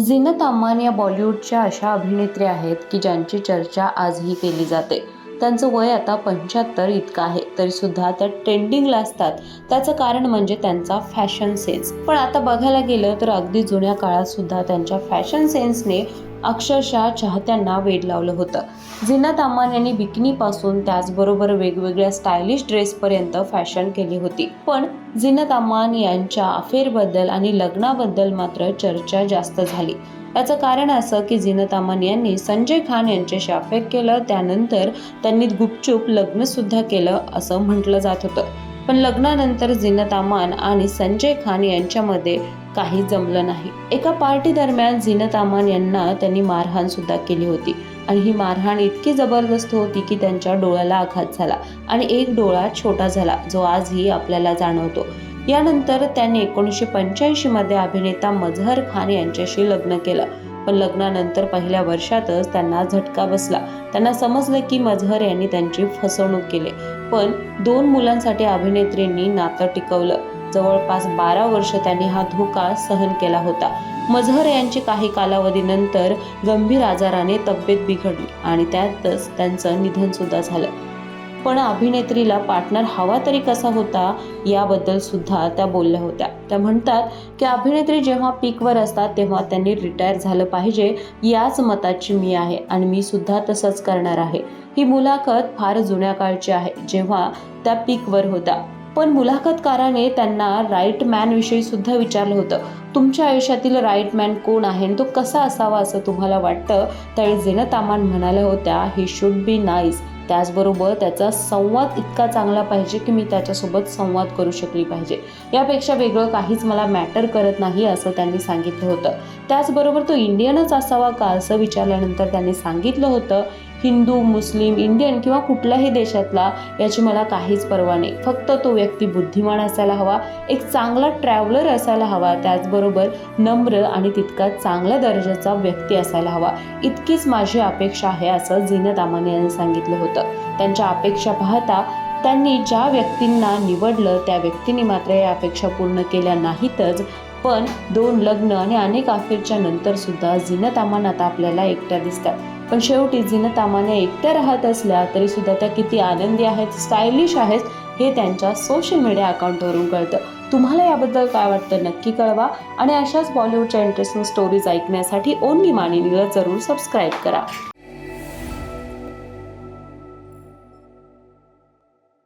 Zeenat Amman या बॉलिवूडच्या अशा अभिनेत्री आहेत की ज्यांची चर्चा आजही केली जाते. त्यांचं वय आता पंच्याहत्तर इतकं आहे तरी सुद्धा त्या ट्रेंडिंगला असतात. त्याचं कारण म्हणजे त्यांचा फॅशन सेन्स. पण आता बघायला गेलं तर अगदी जुन्या काळात सुद्धा त्यांच्या फॅशन सेन्सने अक्षरशः चाहत्यांना वेड लावलं होतं. झिनत अमान यांनी बिकिनीपासून त्याचबरोबर वेगवेगळ्या स्टायलिश ड्रेसपर्यंत फॅशन केली होती. पण झीनत अमान यांच्या अफेअरबद्दल आणि लग्नाबद्दल मात्र चर्चा जास्त झाली. याचं कारण असं की झीनत अमान यांनी संजय खान यांच्याशी अफेअर केलं त्यानंतर त्यांनी गुपचूप लग्नसुद्धा केलं असं म्हटलं जात होतं. पण लग्नानंतर झिनत अमान आणि संजय खान यांच्यामध्ये काही जमलं नाही. एका पार्टी दरम्यान झीनत आमान यांना त्यांनी मारहाण सुद्धा केली होती. आणि ही मारहाण इतकी जबरदस्त होती की त्यांच्या डोळ्याला आघात झाला आणि एक डोळा छोटा झाला जो आजही आपल्याला जाणवतो. यानंतर त्यांनी एकोणीसशे पंच्याऐंशी मध्ये अभिनेता मझहर खान यांच्याशी लग्न केलं. पण लग्नानंतर पहिल्या वर्षातच त्यांना झटका बसला. त्यांना समजलं की मजहर यांनी त्यांची फसवणूक केली. पण दोन मुलांसाठी अभिनेत्रींनी नातं टिकवलं. जवळपास बारा वर्ष त्यांनी हा धोका सहन केला होता. मजहर यांची काही कालावधीनंतर गंभीर आजाराने तब्येत बिघडली आणि त्यातच त्यांचं निधन सुद्धा झालं. पण अभिनेत्रीला पार्टनर हवा तरी कसा होता याबद्दल सुद्धा त्या बोलल्या होत्या. त्या म्हणतात की अभिनेत्री जेव्हा पीकवर असतात तेव्हा त्यांनी रिटायर झालं पाहिजे याच मताची मी आहे आणि मी सुद्धा तसंच करणार आहे. ही मुलाखत फार जुन्या काळची आहे जेव्हा त्या पीकवर होत्या पण मुलाखतकाराने त्यांना राईट मॅनविषयी सुद्धा विचारलं होतं. तुमच्या आयुष्यातील राईट मॅन कोण आहे? आणि तो कसा असावा असं तुम्हाला वाटतं? त्यावेळी झेनत म्हणाल्या होत्या ही शुड बी नाईस त्याचबरोबर त्याचा संवाद इतका चांगला पाहिजे की मी त्याच्यासोबत संवाद करू शकली पाहिजे. यापेक्षा वेगळं काहीच मला मॅटर करत नाही असं त्यांनी सांगितलं होतं. त्याचबरोबर तो इंडियनच असावा का असं विचारल्यानंतर त्यांनी सांगितलं होतं हिंदू मुस्लिम इंडियन किंवा कुठल्याही देशातला याची मला काहीच पर्वा नाही. फक्त तो व्यक्ती बुद्धिमान असायला हवा एक चांगला ट्रॅव्हलर असायला हवा त्याचबरोबर नम्र आणि तितका चांगल्या दर्जाचा व्यक्ती असायला हवा. इतकीच माझी अपेक्षा आहे असं झीनत आमाने यांनी सांगितलं होतं. त्यांच्या अपेक्षा पाहता त्यांनी ज्या व्यक्तींना निवडलं त्या व्यक्तींनी मात्र या अपेक्षा पूर्ण केल्या नाहीतच पण दोन लग्न आणि अनेक अफेरच्या नंतर सुद्धा झीनत अमान आता आपल्याला एकट्या दिसतात. पण शेवटी झीनत अमान्या एकट्या राहत असल्या तरी सुद्धा त्या किती आनंदी आहेत स्टायलिश आहेत हे त्यांच्या सोशल मीडिया अकाउंटवरून कळतं. तुम्हाला याबद्दल काय वाटतं नक्की कळवा. आणि अशाच बॉलिवूडच्या इंटरेस्टिंग स्टोरीज ऐकण्यासाठी ओनली मानिनीला जरूर सबस्क्राईब करा.